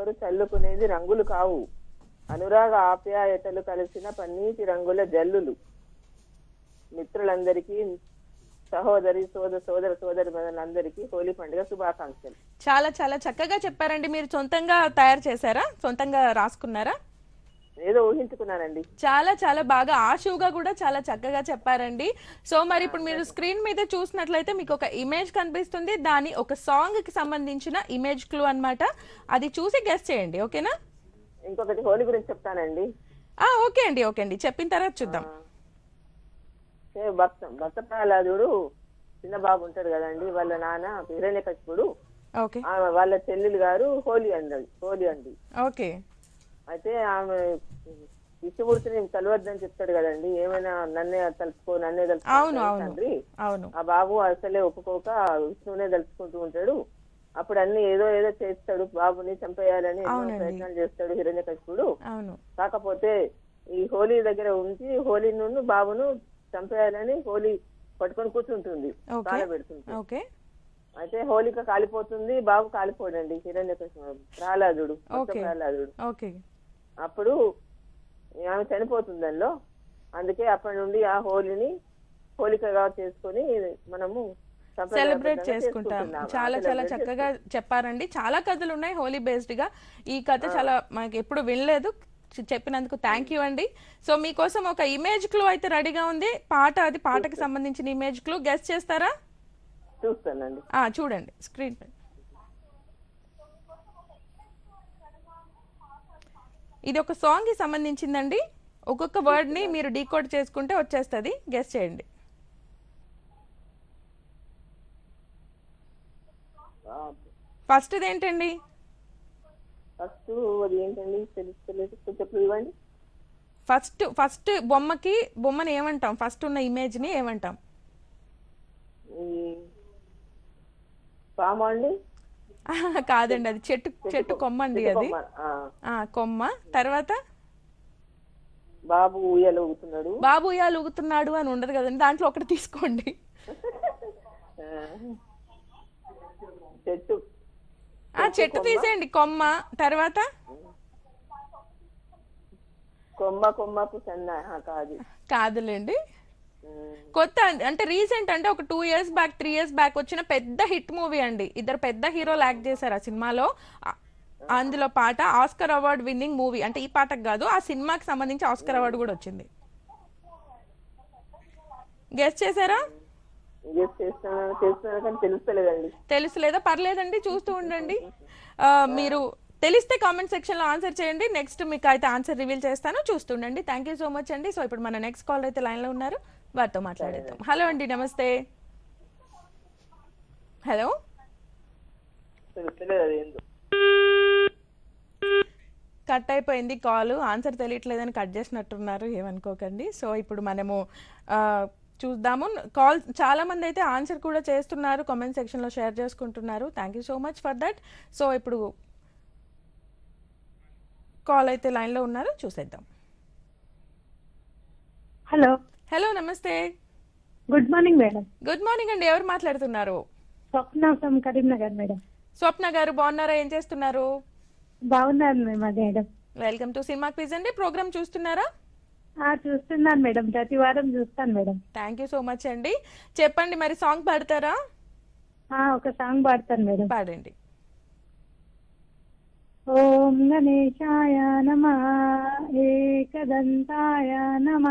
ఒకరికొకరు చల్లుకునేది రంగులు కావు. అనురాగ ఆప్యాయతలు కలిసిన పన్నీటి రంగుల జల్లులు. మిత్రులందరికీ సహోదరి సోదర సోదర సోదరి అందరికీ హోలీ పండుగ శుభాకాంక్షలు. చాలా చాలా చక్కగా చెప్పారండి. మీరు సొంతంగా తయారు చేశారా? సొంతంగా రాసుకున్నారా? ఏదో ఊహించుకున్నానండి. చాలా చాలా బాగా ఆశువుగా కూడా చాలా చక్కగా చెప్పారండి. సో మరి ఇప్పుడు మీరు స్క్రీన్ మీద చూసినట్లయితే మీకు ఒక ఇమేజ్ కనిపిస్తుంది. దాని ఒక సాంగ్కి సంబంధించిన ఇమేజ్ క్లూ అన్నమాట. అది చూసి గెస్ట్ చేయండి ఓకేనా? ఇంకొకటి హోలీ గురించి చెప్తానండి. ఆ ఓకే అండి ఓకే అండి. చెప్పిన తర్వాత చూద్దాం. భక్త భక్త ప్రహ్లాదుడు చిన్న బాబు ఉంటాడు కదండి వాళ్ళ నాన్న హిరణ్యకశిపుడు. ఓకే. ఆమె వాళ్ళ చెల్లెలు గారు హోలీ అండి హోలీ అండి. ఓకే. అయితే ఆమె విష్ణుమూర్తిని కలవద్దని చెప్తాడు కదండి. ఏమైనా నన్నే తలుచుకో నన్నే తండ్రి అవును. ఆ బాబు అసలే ఒప్పుకోక విష్ణువునే తలుచుకుంటూ ఉంటాడు. అప్పుడు అన్ని ఏదో ఏదో చేస్తాడు బాబుని చంపేయాలని ఎన్నో. ప్రయత్నాలు చేస్తాడు హిరణ్యకశిపుడు కాకపోతే ఈ హోలీ దగ్గర ఉంచి హోలీ నుండి బాబును చంపేయాలని హోలీ పట్టుకొని కూర్చుంటుంది. కాలబెడుతుంది అయితే హోలిక కాలిపోతుంది బాబు కాలిపోడండి హిరణ్యకశిపుడు ప్రహ్లాదుడు. ప్రహ్లాదుడు అప్పుడు ఆమె చనిపోతుంది దానిలో. అందుకే అప్పటి నుండి ఆ హోలీని హోలికగా చేసుకొని మనము సెలబ్రేట్ చేసుకుంటాం. చాలా చాలా చక్కగా చెప్పారండి. చాలా కథలు ఉన్నాయి హోలీ బేస్డ్గా. ఈ కథ చాలా మనకి ఎప్పుడు వినలేదు. చెప్పినందుకు థ్యాంక్ యూ అండి. సో మీకోసం ఒక ఇమేజ్ క్లూ అయితే రెడీగా ఉంది. పాట అది పాటకి సంబంధించిన ఇమేజ్ క్లూ గెస్ట్ చేస్తారా? చూస్తానండి. ఆ చూడండి. స్క్రీన్ పై. ఇది ఒక సాంగ్కి సంబంధించిందండి. ఒక్కొక్క వర్డ్ని మీరు డీకోడ్ చేసుకుంటే వచ్చేస్తుంది. గెస్ట్ చేయండి. ఫస్ట్ ఏంటండి ఫస్ట్ అది ఏంటండి తెలుస్తలేదు. కొంచెం ఇవ్వండి. ఫస్ట్ ఫస్ట్ బొమ్మకి బొమ్మని ఏమంటాం? ఫస్ట్ ఉన్న ఇమేజ్ని ఏమంటాం? పాము అండి? కాదండి అది చెట్టు చెట్టు కొమ్మ. అండి అది. కొమ్మ. ఆ, ఆ కొమ్మ. తర్వాత? బాబు ఊయల ఊగుతున్నాడు. బాబు ఉయ్యాలు ఊగుతున్నాడు అని ఉండదు కదండి దాంట్లో ఒకటి తీసుకోండి. చెట్టు. ఆ చెట్టు తీసేయండి కొమ్మ. తర్వాత? కొమ్మ కొమ్మకు సన్న కాదు. కాదులేండి. కొత్త. అంటే రీసెంట్ అంటే ఒక two years back three years back వచ్చిన పెద్ద హిట్ మూవీ అండి. ఇద్దరు పెద్ద హీరోలు యాక్ట్ చేశారు ఆ సినిమాలో. అందులో పాట ఆస్కర్ అవార్డ్ విన్నింగ్ మూవీ అంటే ఈ పాటకు కాదు ఆ సినిమాకి సంబంధించి ఆస్కర్ అవార్డు కూడా వచ్చింది. గెస్ట్ చేశారా? గెస్ చేస్తున్నాను చేస్తున్నాను కానీ తెలుస్తలేదండి. తెలుసు లేదా పర్లేదండి చూస్తూ ఉండండి. మీరు తెలిస్తే కామెంట్ సెక్షన్లో ఆన్సర్ చేయండి. నెక్స్ట్ మీకు అయితే ఆన్సర్ రివీల్ చేస్తాను. చూస్తుండండి థ్యాంక్ యూ సో మచ్ అండి. సో ఇప్పుడు మన నెక్స్ట్ కాల్ అయితే లైన్లో ఉన్నారు. వారితో మాట్లాడేద్దాం. హలో అండి నమస్తే. హలో? కట్ అయిపోయింది కాల్. ఆన్సర్ తెలియట్లేదని కట్ చేసినట్టున్నారు ఏమనుకోకండి. సో ఇప్పుడు మనము చూద్దాము. కాల్ చాలా మంది అయితే ఆన్సర్ కూడా చేస్తున్నారు కామెంట్ సెక్షన్లో షేర్ చేసుకుంటున్నారు. Thank you so much for that so ఇప్పుడు కాల్ అయితే లైన్లో ఉన్నారు చూసేద్దాం. హలో. హలో నమస్తే. Good morning madam good morning అండి. ఎవరు మాట్లాడుతున్నారు? స్వప్న ఫ్రమ్ కరీంనగర్ మేడం స్వప్న గారు బాగున్నారా? ఏం చేస్తున్నారు? బాగున్నారు madam madam welcome to cinema quiz అండి. ప్రోగ్రామ్ చూస్తున్నారా? చూస్తున్నాను మేడం ప్రతి వారం చూస్తాను madam thank you so much అండి. చెప్పండి మరి సాంగ్ పాడతారా? ఒక సాంగ్ పాడతాను మేడం పాడండి. ఓం గణేశాయ నమ ఏకదంతాయ నమ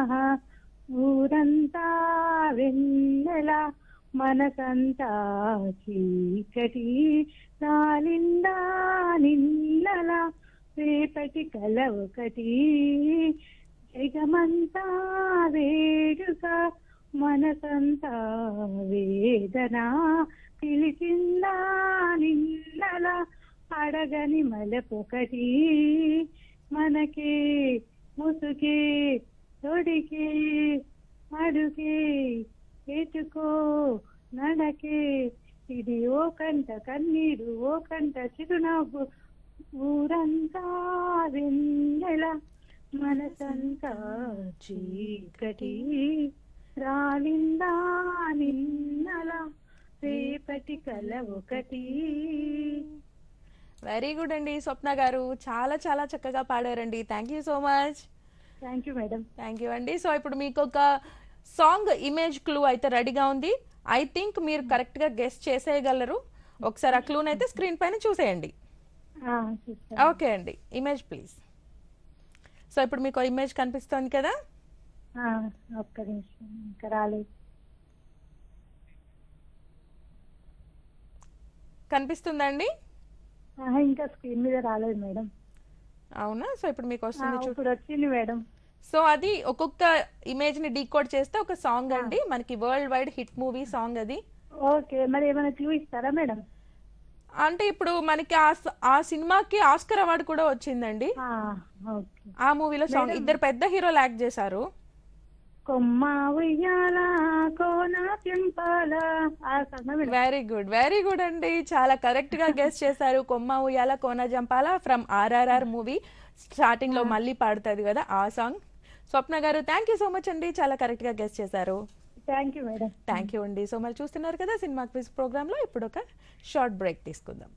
ఊరంతా వెన్నెల మనసంతా చీకటి తాలిందా నిన్నల రేపటి కల ఒకటి. జగమంతా వేడుక మనసంతా వేదన పిలిచిందా నిన్నల అడగని మలపొకటి. మనకే ముసుకే తొడికే అడుగే ఎటుకో నడకే. ఇది ఓ కంట కన్నీరు ఓ కంట చిరునవ్వు. ఊరంతా వెన్నెల మనసంతా చీకటి. రాలిందా నిన్నల రేపటి కల ఒకటి. వెరీ గుడ్ అండి స్వప్న గారు. చాలా చాలా చక్కగా పాడారండి. Thank you so much thank you madam thank you అండి సో ఇప్పుడు మీకు ఒక సాంగ్ ఇమేజ్ క్లూ అయితే రెడీగా ఉంది. ఐ థింక్ మీరు కరెక్ట్గా గెస్ట్ చేసేయగలరు. ఒకసారి ఆ క్లూని అయితే స్క్రీన్ పైన చూసేయండి. ఓకే అండి ఇమేజ్ ప్లీజ్ సో ఇప్పుడు మీకు ఇమేజ్ కనిపిస్తుంది కదా? ఆ, ఒక్క నిమిషం ఇంకా రాలేదు. కనిపిస్తుందండి ఇంకా స్క్రీన్ మీద రాలేదు మేడం అవునా? సో ఇప్పుడు మీకు వస్తుంది ఇప్పుడు వచ్చింది మేడం. సో అది ఒక్కొక్క ఇమేజ్ని డీకోడ్ చేస్తే ఒక సాంగ్ అండి. మనకి world wide hit movie song అది. ఓకే మరి ఏమైనా క్లూ ఇస్తారా మేడం? అంటే ఇప్పుడు మనకి ఆ సినిమాకి ఆస్కర్ అవార్డు కూడా వచ్చిందండి. ఆ మూవీలో సాంగ్ ఇద్దరు పెద్ద హీరోలు యాక్ట్ చేశారు. కొమ్మ ఉయ్యాల వెరీ గుడ్ వెరీ గుడ్ అండి. చాలా కరెక్ట్గా గెస్ చేశారు. కొమ్మ ఉయ్యాల కోన జంపాల ఫ్రమ్ ఆర్ఆర్ఆర్ మూవీ స్టార్టింగ్లో మళ్ళీ పాడుతుంది కదా ఆ సాంగ్ స్వప్న గారు థ్యాంక్ యూ సో మచ్ అండి. చాలా కరెక్ట్గా గెస్ చేశారు. Thank you madam thank you అండి. సో మరి చూస్తున్నారు కదా సినిమా క్విజ్ ప్రోగ్రామ్లో. ఇప్పుడు ఒక షార్ట్ బ్రేక్ తీసుకుందాం.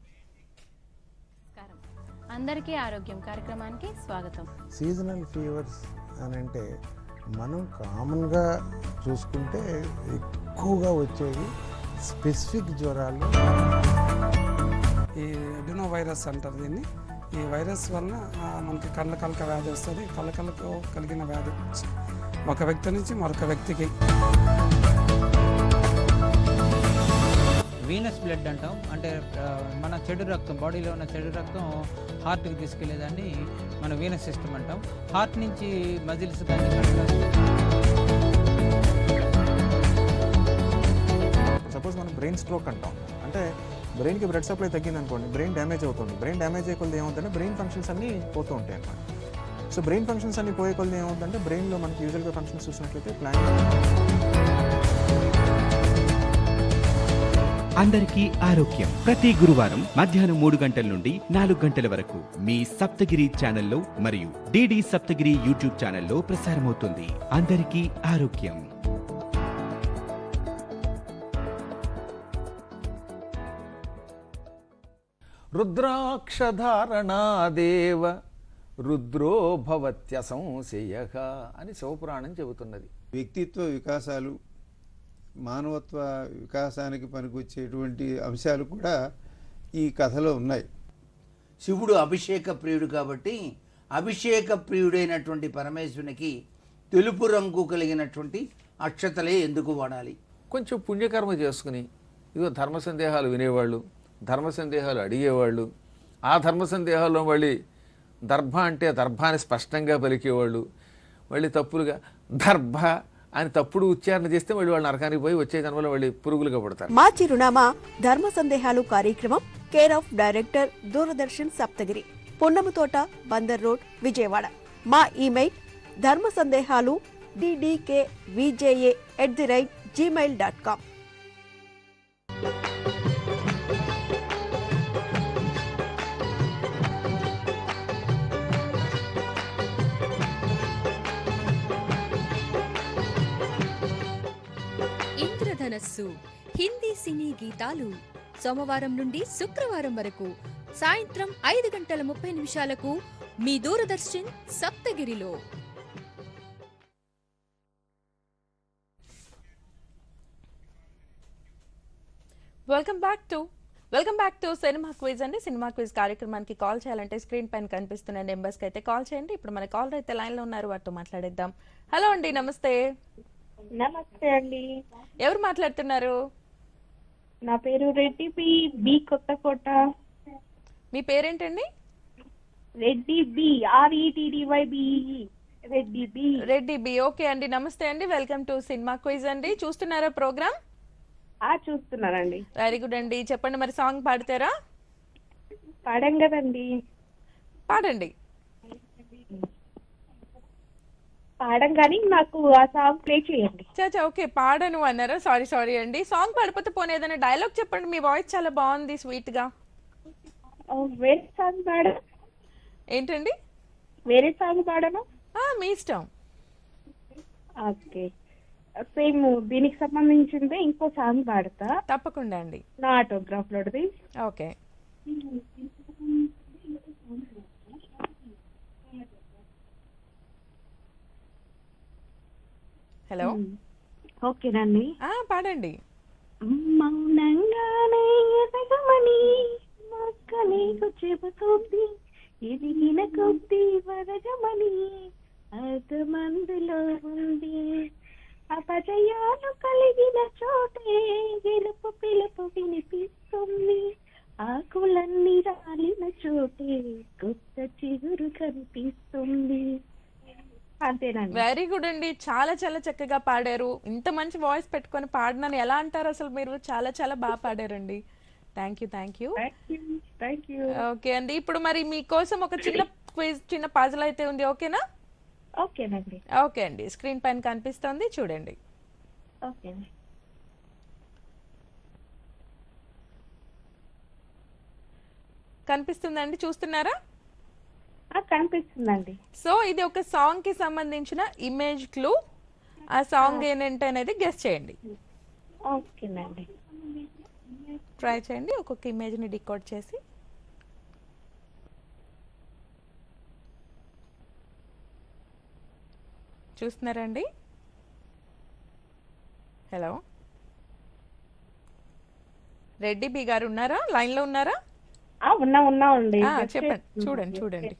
అందరికీ ఆరోగ్యం కార్యక్రమానికి స్వాగతం. సీజనల్ ఫీవర్స్ అని అంటే మనం కామన్గా చూసుకుంటే ఎక్కువగా వచ్చేవి స్పెసిఫిక్ జ్వరాలు. ఈ ఎడినో వైరస్ అంటారు దీన్ని. ఈ వైరస్ వలన మనకి కళ్ళ కలక వ్యాధి వస్తుంది. కళ్ళ కలకు కలిగిన వ్యాధి. ఒక వ్యక్తి నుంచి మరొక వ్యక్తికి. వీనస్ బ్లడ్ అంటాం. అంటే మన చెడు రక్తం బాడీలో ఉన్న చెడు రక్తం హార్ట్కి తీసుకెళ్ళేదాన్ని మన వీనస్ సిస్టమ్ అంటాం. హార్ట్ నుంచి మజిల్స్ కానీ సపోజ్ మనం బ్రెయిన్ స్ట్రోక్ అంటాం. అంటే బ్రెయిన్కి బ్లడ్ సప్లై తగ్గింది అనుకోండి బ్రెయిన్ డ్యామేజ్ అవుతుంది. బ్రెయిన్ డ్యామేజ్ అయ్యే కొద్ది ఏమవుతుందంటే బ్రెయిన్ ఫంక్షన్స్ అన్నీ పోతూ ఉంటాయి అన్నమాట. సో బ్రెయిన్ ఫంక్షన్స్ అన్ని పోయే కొద్ది ఏమవుతుందంటే బ్రెయిన్లో మనకి యూజువల్గా ఫంక్షన్స్ చూసినట్లయితే ప్లాన్ అందరికీ ఆరోగ్యం. ప్రతి గురువారం మధ్యాహ్నం మూడు గంటల నుండి నాలుగు గంటల వరకు మీ సప్తగిరి ఛానల్లో మరియు డిడి సప్తగిరి యూట్యూబ్ ఛానల్లో ప్రసారమవుతుంది. అందరికీ ఆరోగ్యం. రుద్రాక్షధారణాదేవ రుద్రో భవత్య సంశయ అని శివపురాణం చెబుతున్నది. వ్యక్తిత్వ వికాసాలు మానవత్వ వికాసానికి పనికొచ్చేటువంటి అంశాలు కూడా ఈ కథలో ఉన్నాయి. శివుడు అభిషేక ప్రియుడు కాబట్టి అభిషేక ప్రియుడైనటువంటి పరమేశ్వరునికి తెలుపు రంగు కలిగినటువంటి అక్షతలే ఎందుకు వాడాలి? కొంచెం పుణ్యకర్మ చేసుకుని ఇదిగో ధర్మ సందేహాలు వినేవాళ్ళు ధర్మ సందేహాలు అడిగేవాళ్ళు ఆ ధర్మ సందేహాల్లో మళ్ళీ దర్భ అంటే దర్భాన్ని స్పష్టంగా పలికేవాళ్ళు మళ్ళీ తప్పులుగా దర్భ ఆయన తప్పుడు ఉచ్చారణ చేస్తే మళ్ళీ వాళ్ళు నరకానికి పోయి వచ్చే దానివల్ల వాళ్ళు పురుగులుగా పడతారు. మా చిరునామా ధర్మ సందేహాలు కార్యక్రమం care of director Doordarshan Saptagiri Ponnamuthota Bandar road Vijayawada. మా ఇమెయిల్ ధర్మ సందేహాలు DDK VJA at the rate Gmail dot com ఇంద్రధనస్సు హిందీ సినీ గీతాలు సోమవారం నుండి శుక్రవారం వరకు సాయంత్రం ఐదు గంటల ముప్పై నిమిషాలకు మీ Doordarshan సప్తగిరిలో. Welcome back to welcome back to cinema quiz అండి. సినిమా క్విజ్ కార్యక్రమానికి కాల్ చేయాలంటే స్క్రీన్ పైన కనిపిస్తున్న నెంబర్స్కి అయితే కాల్ చేయండి. ఇప్పుడు మన కాల్ అయితే లైన్లో ఉన్నారు. వాటితో మాట్లాడేద్దాం. హలో అండి నమస్తే. నమస్తే అండి. ఎవరు మాట్లాడుతున్నారు? నా పేరు రెడ్డి బి బి కొత్తకోట. మీ పేరేంటండి? Reddy B R E T D Y B E Reddy B. Reddy B okay అండి. నమస్తే అండి. వెల్కమ్ టు సినిమా క్విజ్ అండి. చూస్తున్నారా ప్రోగ్రామ్? ఆ చూస్తున్నానండి. వెరీ గుడ్ అండి. చెప్పండి మరి సాంగ్ పాడతారా? పాడాం కదండి. పాడండి. పాడం కానీ నాకు ఆ సాంగ్ ప్లే చేయండి. చాచా ఓకే పాడను అన్నారు? సారీ సారీ అండి. సాంగ్ పాడిపోతే పోనీ ఏదైనా డైలాగ్ చెప్పండి. మీ వాయిస్ చాలా బాగుంది స్వీట్గా వేరే సాంగ్ పాడా. ఏంటండి? వేరే సాంగ్ పాడనా. మీ ఇష్టం. ఓకే. సేమ్ దీనికి సంబంధించిందే ఇంకో సాంగ్ పాడతా. తప్పకుండా అండి. నా ఆటోగ్రాఫ్ లోది ఓకే. హలో ఓకేనండి ఆ, పాడండి. మౌనంగానే ఎదగమని మొక్క నీకు చెబుతుంది. ఎదిగిన కొద్ది వదగమని అర్థమందులో ఉంది. అపజయాలు కలిగిన చోటే గెలుపు పిలుపు వినిపిస్తుంది. ఆకులన్నీ రాలిన చోటే కొత్త చిగురు కనిపిస్తుంది. అంతేనండి. వెరీ గుడ్ అండి. చాలా చాలా చక్కగా పాడారు. ఇంత మంచి వాయిస్ పెట్టుకొని పాడినాను. ఎలా అంటారు అసలు మీరు? చాలా చాలా బాగా పాడారండి. Thank you thank you. Thank you okay అండి. ఇప్పుడు మరి మీకోసం ఒక చిన్న క్విజ్ చిన్న పజల్ అయితే ఉంది. ఓకేనా? ఓకేనండి. ఓకే అండి. స్క్రీన్ పైన కనిపిస్తుంది. చూడండి. ఓకే కనిపిస్తుందండి. చూస్తున్నారా? కనిపిస్తుందండి. సో ఇది ఒక సాంగ్కి సంబంధించిన ఇమేజ్ క్లూ. ఆ సాంగ్ ఏంటంటే అనేది గెస్ట్ చేయండి. ఓకేనండి ట్రై చేయండి ఒక్కొక్క ఇమేజ్ని డికోడ్ చేసి. చూస్తున్నారండి? హలో? రెడ్డి బి గారు ఉన్నారా? లైన్లో ఉన్నారా? ఆ, ఉన్నా ఉన్నా ఉంది ఆ, చెప్పండి. చూడండి చూడండి.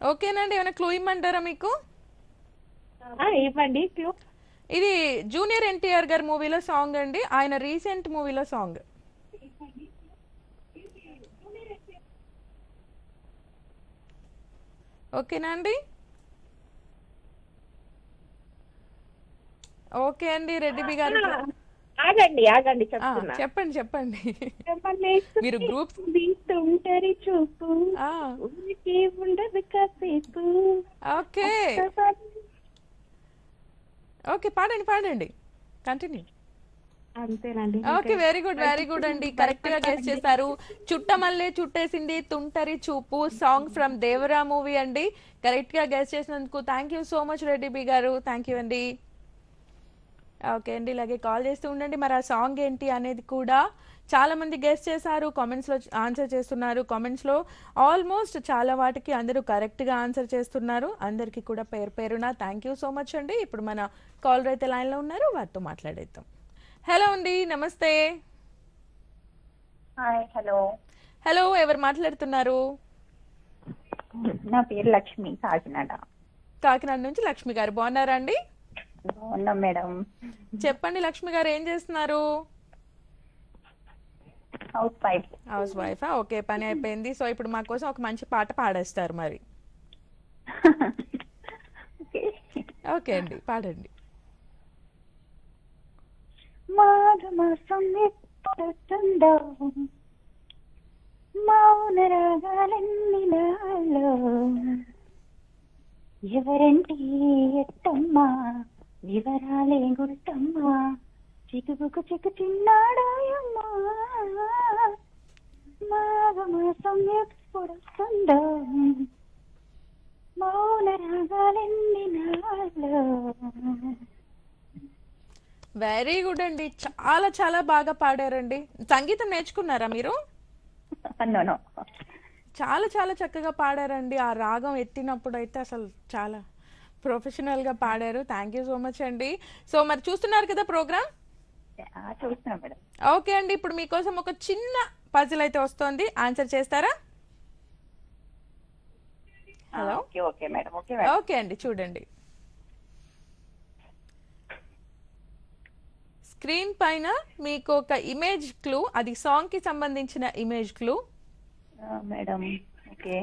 ఓకేనండి ఏమైనా క్లూ ఇమ్మంటారా మీకు? ఇవ్వండి క్లూ. ఇది జూనియర్ ఎన్టీఆర్ గారి మూవీలో సాంగ్ అండి. ఆయన రీసెంట్ మూవీలో సాంగ్. ఓకేనా అండి? ఓకే అండి రెడ్డి బి గారు. ఆగండి ఆగండి చెప్తున్నా. చెప్పండి చెప్పండి. మీరు గ్రూప్ చూపు. ఉండదు కాసేపు. ఓకే. ఓకే పాడండి పాడండి. కంటిన్యూ. అంతేనండి okay very good very good అండి. కరెక్ట్గా గెస్ చేశారు చుట్టమల్లే చుట్టేసింది తుంటరి చూపు సాంగ్ ఫ్రమ్ దేవరా మూవీ అండి. కరెక్ట్గా గెస్ చేసినందుకు thank you so much Reddy B గారు. థ్యాంక్ యూ అండి. ఓకే అండి ఇలాగే కాల్ చేస్తూ ఉండండి. మరి ఆ సాంగ్ ఏంటి అనేది కూడా చాలా మంది గెస్ చేశారు కామెంట్స్లో ఆన్సర్ చేస్తున్నారు. కామెంట్స్లో ఆల్మోస్ట్ చాలా వాటికి అందరూ కరెక్ట్గా ఆన్సర్ చేస్తున్నారు. అందరికీ కూడా పేరు పేరున థ్యాంక్ యూ సో మచ్ అండి. ఇప్పుడు మన కాలర్ అయితే లైన్లో ఉన్నారు వారితో మాట్లాడేద్దాం. హలో అండి నమస్తే. హాయ్ హలో హలో ఎవరు మాట్లాడుతున్నారు? నా పేరు లక్ష్మి కాకినాడ. కాకినాడ నుంచి లక్ష్మి గారు బాగున్నారా అండి? బాగున్నాం మేడం? చెప్పండి లక్ష్మి గారు ఏం చేస్తున్నారు? Housewife. Housewife? Okay పని అయిపోయింది. సో ఇప్పుడు మా కోసం ఒక మంచి పాట పాడేస్తారు మరి. ఓకే. అండి పాడండి. మాఘమాసం ఎప్పుడొస్తుందో మౌన ఎవరంటే ఎట్టమ్మా వివరాలే గుర్తమ్మా చిక్కుకు చిక్కు చిన్నాడాయమ్మా. మాఘమాసం ఎప్పుడొస్తుందో మౌన రాగాలన్నీ నాలో వెరీ గుడ్ అండి. చాలా చాలా బాగా పాడారండి. సంగీతం నేర్చుకున్నారా మీరు? చాలా చాలా చక్కగా పాడారండి. ఆ రాగం ఎత్తినప్పుడు అయితే అసలు చాలా ప్రొఫెషనల్గా పాడారు. థ్యాంక్ యూ సో మచ్ అండి. సో మరి చూస్తున్నారు కదా ప్రోగ్రామ్? చూస్తున్నా మేడం. ఓకే అండి. ఇప్పుడు మీకోసం ఒక చిన్న పజిల్ అయితే వస్తుంది. ఆన్సర్ చేస్తారా? Hello okay okay madam. Okay madam. Okay అండి. చూడండి. స్క్రీన్ పైన మీకు ఒక ఇమేజ్ క్లూ అది సాంగ్కి సంబంధించిన ఇమేజ్ క్లూ మేడం. ఓకే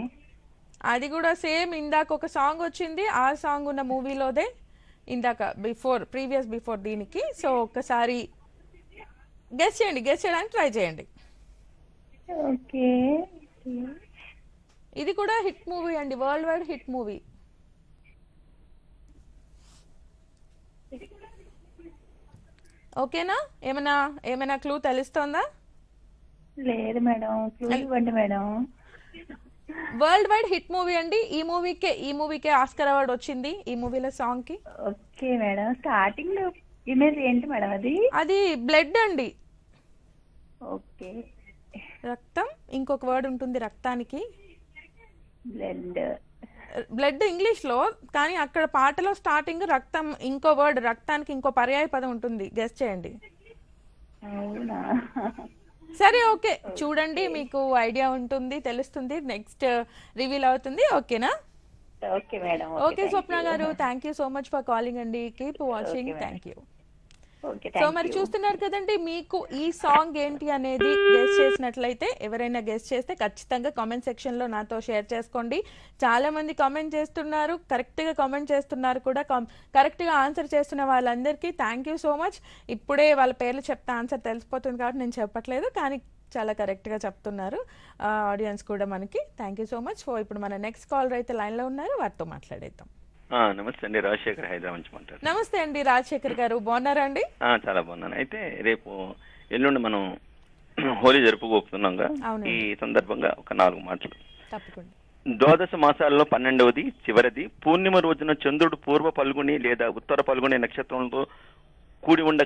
అది కూడా సేమ్ ఇందాక ఒక సాంగ్ వచ్చింది ఆ సాంగ్ ఉన్న మూవీలోదే ఇందాక బిఫోర్ ప్రీవియస్ బిఫోర్ దీనికి. సో ఒక్కసారి గెస్ చేయండి గెస్ చేయడానికి ట్రై చేయండి. ఓకే. ఇది కూడా హిట్ మూవీ అండి వరల్డ్ వైడ్ హిట్ మూవీ. ఓకేనా? ఏమైనా ఏమైనా క్లూ తెలుస్తోందా? లేదు మేడం క్లూ ఇవ్వండి madam. World wide hit movie అండి. ఈ మూవీకే ఈ మూవీకే ఆస్కర్ అవార్డ్ వచ్చింది. ఈ మూవీలో సాంగ్కి ఓకే మేడం. స్టార్టింగ్లో ఇమేజ్ ఏంటి మేడం అది? అది బ్లడ్ అండి. ఓకే. రక్తం ఇంకొక వర్డ్ ఉంటుంది రక్తానికి. బ్లడ్. బ్లడ్ ఇంగ్లీష్లో కానీ అక్కడ పాటలో స్టార్టింగ్ రక్తం ఇంకో వర్డ్ రక్తానికి ఇంకో పర్యాయ పదం ఉంటుంది. గెస్ట్ చేయండి. అవునా? సరే ఓకే. చూడండి మీకు ఐడియా ఉంటుంది తెలుస్తుంది నెక్స్ట్ రివీల్ అవుతుంది ఓకేనా? Okay madam okay. స్వప్న గారు thank you so much for calling అండి. Keep watching. Thank you so మరి చూస్తున్నారు కదండి మీకు ఈ సాంగ్ ఏంటి అనేది గెస్ట్ చేసినట్లయితే ఎవరైనా గెస్ట్ చేస్తే ఖచ్చితంగా కామెంట్ సెక్షన్లో నాతో షేర్ చేసుకోండి. చాలా మంది కామెంట్ చేస్తున్నారు కరెక్ట్గా కామెంట్ చేస్తున్నారు కూడా కరెక్ట్గా ఆన్సర్ చేస్తున్న వాళ్ళందరికీ థ్యాంక్ యూ సో మచ్. ఇప్పుడే వాళ్ళ పేర్లు చెప్తే ఆన్సర్ తెలిసిపోతుంది కాబట్టి నేను చెప్పట్లేదు కానీ చాలా కరెక్ట్గా చెప్తున్నారు ఆడియన్స్ కూడా మనకి thank you so much. So ఇప్పుడు మన నెక్స్ట్ కాలర్ అయితే లైన్లో ఉన్నారు వారితో మాట్లాడేద్దాం. నమస్తే అండి రాజశేఖర్ హైదరాబాద్ నుంచి మాట్లాడు నమస్తే అండి రాజశేఖర్ గారు బాగున్నారా అండి? చాలా బాగున్నాను. అయితే రేపు ఎల్లుండి మనం హోలీ జరుపుకోతున్నాంగా అవునండి. ఈ సందర్భంగా ఒక నాలుగు మాటలు. తప్పకుండా. ద్వాదశ మాసాలలో పన్నెండవది చివరిది పూర్ణిమ రోజున చంద్రుడు పూర్వ పల్గుని లేదా ఉత్తర పల్గుని నక్షత్రంతో కూడి ఉండ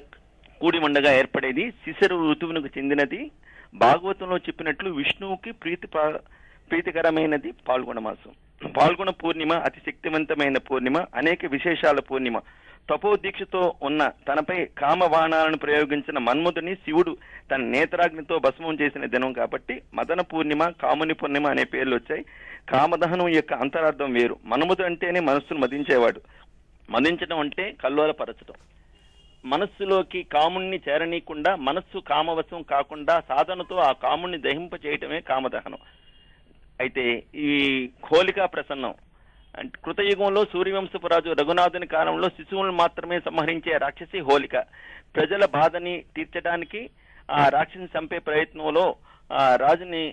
కూడి ఉండగా ఏర్పడేది. శిశిర ఋతువునకు చెందినది. భాగవతంలో చెప్పినట్లు విష్ణువుకి ప్రీతి ప్రీతికరమైనది పాల్గొన మాసం పాల్గొన పూర్ణిమ అతి శక్తివంతమైన పూర్ణిమ అనేక విశేషాల పూర్ణిమ. తపోదీక్షతో ఉన్న తనపై కామవాణాలను ప్రయోగించిన మన్మధుని శివుడు తన నేత్రాగ్నితో భస్మం చేసిన దినం కాబట్టి మదన పూర్ణిమ కాముని పూర్ణిమ అనే పేర్లు వచ్చాయి. కామదహనం యొక్క అంతరార్థం వేరు. మన్మధు అంటేనే మనస్సును మదించేవాడు. మదించడం అంటే కల్లోలపరచడం మనస్సులోకి కాముణ్ణి చేరనీయకుండా మనస్సు కామవశం కాకుండా సాధనతో ఆ కాముణ్ణి దహింప చేయటమే కామదహనం. అయితే ఈ హోలికా ప్రసన్నం. అంటే కృతయుగంలో సూర్యవంశపు రాజు రఘునాథుని కాలంలో శిశువులను మాత్రమే సంహరించే రాక్షసి హోలిక ప్రజల బాధని తీర్చడానికి ఆ రాక్షసిని చంపే ప్రయత్నంలో ఆ రాజుని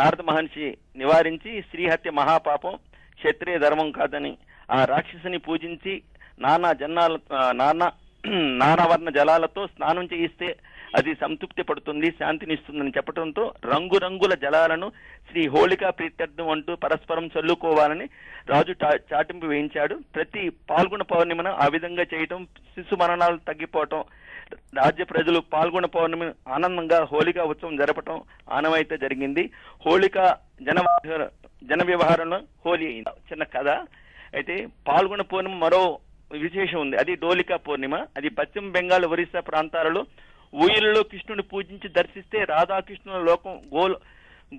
నారద మహర్షి నివారించి శ్రీహత్య మహాపాపం క్షత్రియ ధర్మం కాదని ఆ రాక్షసిని పూజించి నానా జన్నాల నానా నానావర్ణ జలాలతో స్నానం చేయిస్తే అది సంతృప్తి పడుతుంది శాంతినిస్తుందని చెప్పడంతో రంగురంగుల జలాలను శ్రీ హోళికా ప్రీత్యర్థం అంటూ పరస్పరం చల్లుకోవాలని రాజు చా- చాటింపు వేయించాడు. ప్రతి పాల్గొన పౌర్ణిమన ఆ విధంగా చేయటం శిశు మరణాలు తగ్గిపోవటం రాజ్య ప్రజలు పాల్గొన పౌర్ణమి ఆనందంగా హోళికా ఉత్సవం జరపటం ఆనవాయితీ జరిగింది. హోళికా జన జన వ్యవహారంలో హోలీ అయింది. చిన్న కథ. అయితే పాల్గొన పౌర్ణమి మరో విశేషం ఉంది. అది డోలికా పూర్ణిమ. అది పశ్చిమ బెంగాల్ ఒరిస్సా ప్రాంతాలలో ఊయలలో కృష్ణుని పూజించి దర్శిస్తే రాధాకృష్ణుల లోకం గోలో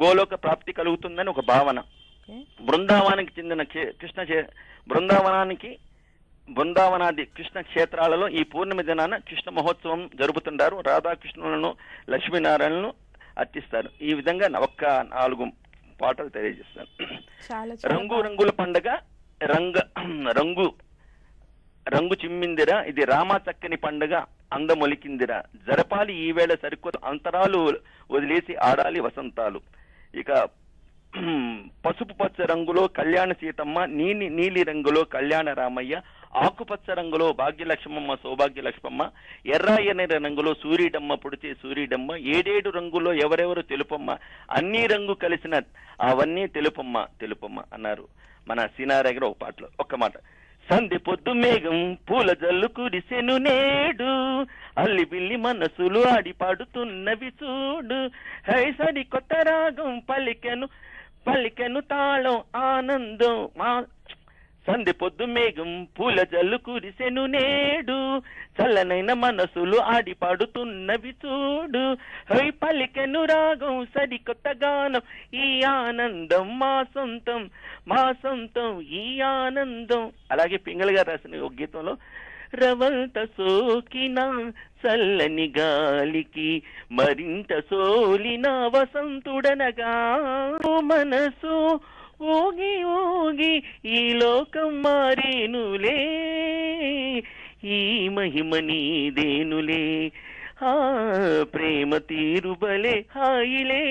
గోలోక ప్రాప్తి కలుగుతుందని ఒక భావన. బృందావనానికి చెందిన క్షే- కృష్ణ క్షే- బృందావనానికి బృందావనాది కృష్ణ క్షేత్రాలలో ఈ పూర్ణిమ దినాన కృష్ణ మహోత్సవం జరుపుతుంటారు. రాధాకృష్ణులను లక్ష్మీనారాయణను అర్చిస్తారు. ఈ విధంగా ఒక్క నాలుగు పాటలు తెలియజేస్తాను. రంగు రంగుల పండగ రంగ రంగు రంగు చిమ్మిందిరా ఇది రామ చక్కని పండగ. అందమొలికిందిరా. జరపాలి ఈ వేళ సరికొత్త అంతరాలు వదిలేసి ఆడాలి వసంతాలు. ఇక పసుపు పచ్చ రంగులో కళ్యాణ సీతమ్మ నీలి నీలి రంగులో కళ్యాణ రామయ్య ఆకుపచ్చ రంగులో భాగ్యలక్ష్మమ్మ సౌభాగ్యలక్ష్మమ్మ ఎర్ర ఎర్ర రంగులో సూర్యుడమ్మ పుడితే సూర్యుడమ్మ ఏడేడు రంగులో ఎవరెవరు తెలుపమ్మ అన్ని రంగు కలిసిన అవన్నీ తెలుపమ్మ తెలుపమ్మ అన్నారు మన సీనారాయణ ఒక పాటలో. ఒక్క మాట. సంధి పొద్దు మేఘం పూల జల్లు కురిసెను నేడు. అల్లి బిల్లి మనసులు ఆడి పాడుతున్నవి చూడు. హై సరి కొత్త రాగం పలికెను పలికెను తాళం ఆనందం. మా సంధి పొద్దు మేఘం పూల జల్లు కురిసెను నేడు. చల్లనైన మనసులు ఆడి పాడుతున్నవి చూడు. హై పలికెను రాగం సరికొత్త గానం. ఈ ఆనందం మా సొంతం మా సొంతం ఈ ఆనందం. అలాగే పింగళ గారు రాసిన ఒక గీతంలో రవంత సోకిన చల్లని గాలికి మరింత సోలిన వసంతుడనగా. మనసు ఊగి ఊగి ఈ లోకం మారేనులే ఈ మహిమ నీదేనులే. ఆ ప్రేమ తీరుబలే హాయిలే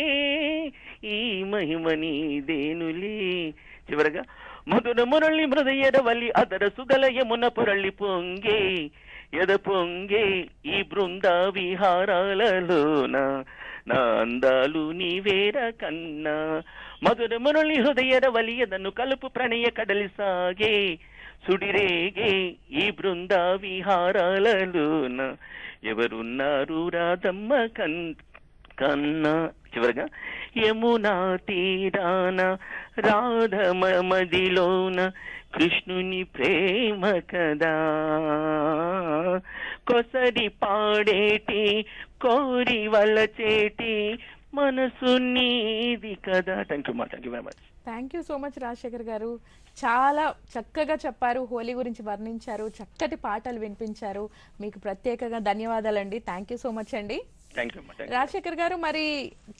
ఈ మహిమ నీదేనులే. చివరగా మధుర మురళి మృదయరవల్లి అదర సుదలయమున పొరళి పొంగే ఎద పొంగే ఈ బృంద విహారాలలోన నా అందాలు నీవేర కన్నా. మధుర మురళి హృదయర వలియదను కలుపు ప్రణయ కడలి సాగే సుడిరేగే ఈ బృంద విహారాలలోన ఎవరున్నారు రాధమ్మ కన్ కన్నా చివరగా యమునా తీరాన రాధమ మదిలోన కృష్ణుని ప్రేమ కదా కొసరి పాడేటి కోరి వలచేటి మనసు నీది కదా. థ్యాంక్ యూ మా thank you very much thank you so much Rajasekhar గారు. చాలా చక్కగా చెప్పారు హోలీ గురించి వర్ణించారు చక్కటి పాటలు వినిపించారు. మీకు ప్రత్యేకంగా ధన్యవాదాలండి. థ్యాంక్ యూ సో మచ్ అండి. రాజశేఖర్ గారు మరి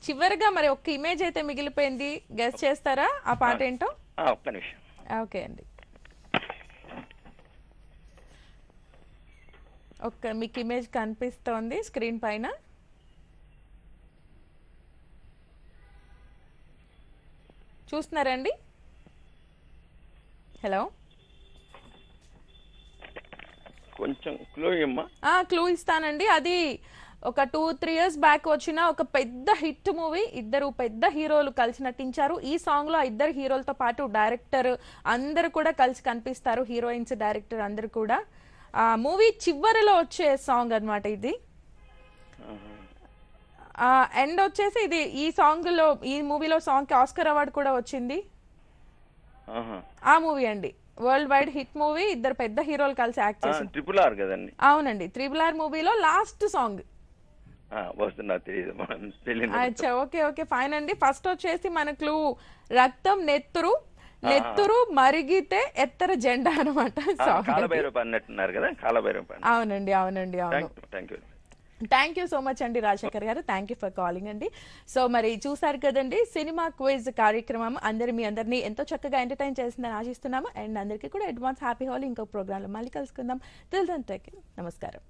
చివరిగా మరి ఒక్క ఇమేజ్ అయితే మిగిలిపోయింది. గెస్ట్ చేస్తారా? ఆ పాట ఏంటో? ఓకే అండి. ఒక్క మీకు ఇమేజ్ కనిపిస్తోంది స్క్రీన్ పైన. చూస్తున్నారండి? హలో? కొంచెం క్లో అమ్మా ఆ క్లూ ఇస్తానండి. అది ఒక టూ త్రీ ఇయర్స్ బ్యాక్ వచ్చిన ఒక పెద్ద హిట్ మూవీ. ఇద్దరు పెద్ద హీరోలు కలిసి నటించారు. ఈ సాంగ్లో ఆ ఇద్దరు హీరోలతో పాటు డైరెక్టర్ అందరు కూడా కలిసి కనిపిస్తారు. హీరోయిన్స్ డైరెక్టర్ అందరు కూడా. ఆ మూవీ చివరిలో వచ్చే సాంగ్ అన్నమాట ఇది. ఎండ్ వచ్చేసి ఇది ఈ సాంగ్లో ఈ మూవీలో సాంగ్కి ఆస్కర్ అవార్డు కూడా వచ్చింది. ఆ మూవీ అండి. వరల్డ్ వైడ్ హిట్ మూవీ ఇద్దరు పెద్ద హీరోలు కలిసి యాక్ట్ ఆ, చేసింది. ట్రిపుల్ ఆర్ కదండి. అవునండి. త్రిబుల్ ఆర్ మూవీలో లాస్ట్ సాంగ్ అచ్చా ఓకే ఓకే ఫైన్ అండి. ఫస్ట్ వచ్చేసి మన క్లూ రక్తం నెత్తురు నెత్తురు మరిగితే ఎత్తర జెండా అనమాట అవునండి అవునండి అవును. థ్యాంక్ యూ సో మచ్ అండి రాజశేఖర్ గారు. థ్యాంక్ యూ ఫర్ కాలింగ్ అండి. సో మరి చూసారు కదండి సినిమా క్విజ్ కార్యక్రమం అందరు మీ అందరినీ ఎంతో చక్కగా ఎంటర్టైన్ చేసిందని ఆశిస్తున్నాము. అండ్ అందరికీ కూడా అడ్వాన్స్ హ్యాపీ హాల్ ఇంకో ప్రోగ్రాంలో మళ్ళీ కలుసుకుందాం. తెలుసు నమస్కారం.